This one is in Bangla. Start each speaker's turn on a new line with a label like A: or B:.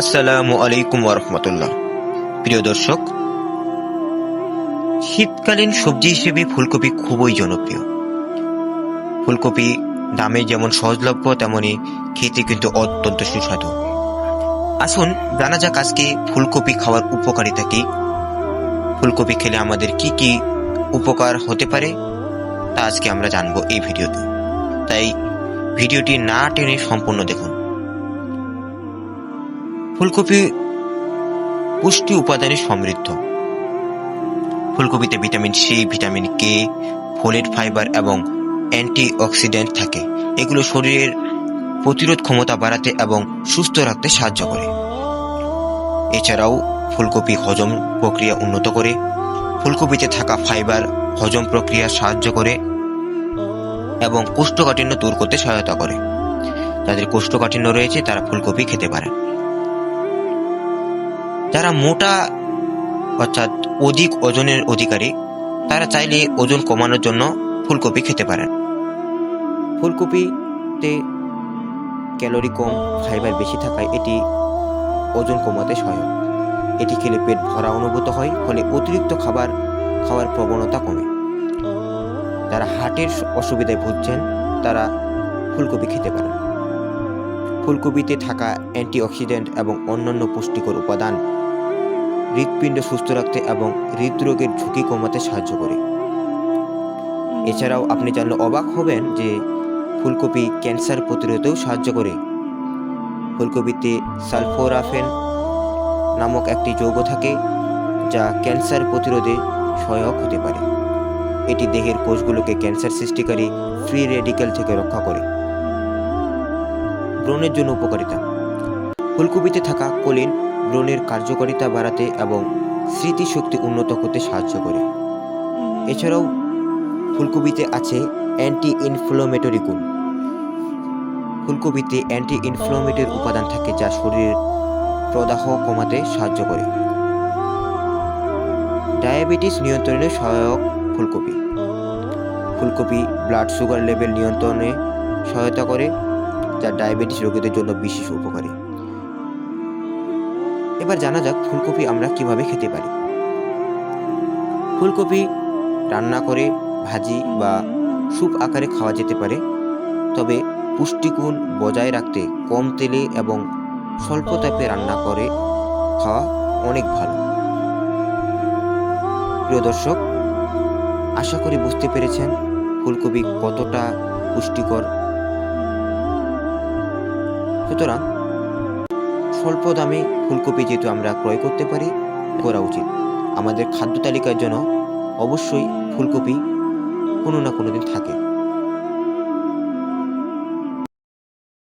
A: আসসালামু আলাইকুম ওরহমতুল্লাহ প্রিয় দর্শক, শীতকালীন সবজি হিসেবে ফুলকপি খুবই জনপ্রিয়। ফুলকপি দামে যেমন সহজলভ্য তেমনই খেতে কিন্তু অত্যন্ত সুস্বাদু। আসুন, জানা যাক আজকে ফুলকপি খাওয়ার উপকারিতা কি। ফুলকপি খেলে আমাদের কি কি উপকার হতে পারে, তা আজকে আমরা জানব এই ভিডিওতে। তাই ভিডিওটি না টেনে সম্পূর্ণ দেখুন। ফুলকপি পুষ্টি উপাদানে সমৃদ্ধ। ফুলকপিতে vitamin C, vitamin K, folate fibre এবং অ্যান্টি অক্সিডেন্ট থাকে। এগুলো শরীরের প্রতিরোধ ক্ষমতা বাড়াতে এবং সুস্থ রাখতে সাহায্য করে। এছাড়াও ফুলকপি হজম প্রক্রিয়া উন্নত করে। ফুলকপিতে থাকা ফাইবার হজম প্রক্রিয়া সাহায্য করে এবং কোষ্ঠকাঠিন্য দূর করতে সহায়তা করে। যাদের কোষ্ঠকাঠিন্য রয়েছে, তারা ফুলকপি খেতে পারেন। যারা মোটা, অর্থাৎ অধিক ওজনের অধিকারী, তারা চাইলে ওজন কমানোর জন্য ফুলকপি খেতে পারেন। ফুলকপিতে ক্যালোরি কম, ফাইবার বেশি থাকায় এটি ওজন কমাতে সহায়ক। এটি খেলে পেট ভরা অনুভূত হয়, ফলে অতিরিক্ত খাবার খাওয়ার প্রবণতা কমে। যারা হার্টের অসুবিধায় ভুগছেন, তারা ফুলকপি খেতে পারেন। ফুলকপিতে থাকা অ্যান্টিঅক্সিডেন্ট এবং অন্যান্য পুষ্টিকর উপাদান হৃৎপিণ্ড সুস্থ রাখতে এবং হৃদরোগের ঝুঁকি কমাতে সাহায্য করে। এছাড়াও আপনি জানলে অবাক হবেন যে ফুলকপি ক্যান্সার প্রতিরোধেও সাহায্য করে। ফুলকপিতে সালফোরাফেন নামক একটি যৌগ থাকে, যা ক্যান্সার প্রতিরোধে সহায়ক হতে পারে। এটি দেহের কোষগুলোকে ক্যান্সার সৃষ্টিকারী ফ্রি রেডিক্যাল থেকে রক্ষা করে। ব্রণের জন্য উপকারিতা। ফুলকপিতে থাকা কোলিন ব্রণের কার্যকারিতা বাড়াতে এবং স্মৃতিশক্তি উন্নত করতে সাহায্য করে। এছাড়াও, ফুলকপিতে আছে অ্যান্টি ইনফ্লোমেটরি গুণ। ফুলকপিতে অ্যান্টি ইনফ্লোমেটরি উপাদান থাকে যা শরীরের প্রদাহ কমাতে সাহায্য করে। ডায়াবেটিস নিয়ন্ত্রণে সহায়ক ফুলকপি। ফুলকপি ব্লাড সুগার লেভেল নিয়ন্ত্রণে সহায়তা করে, যা ডায়াবেটিস রোগীদের জন্য বিশেষ উপকারী। এবার জানা যাক ফুলকপি আমরা কীভাবে খেতে পারি। ফুলকপি রান্না করে ভাজি বা স্যুপ আকারে খাওয়া যেতে পারে, তবে পুষ্টিগুণ বজায় রাখতে কম তেলে এবং স্বল্প তাপে রান্না করে খাওয়া অনেক ভালো। প্রিয় দর্শক, আশা করি বুঝতে পেরেছেন ফুলকপি কতটা পুষ্টিকর। সুতরাং স্বল্প দামে ফুলকপি যেহেতু আমরা ক্রয় করতে পারি, করা উচিত। আমাদের খাদ্য তালিকার জন্য অবশ্যই ফুলকপি কোনো না কোনো দিন থাকে।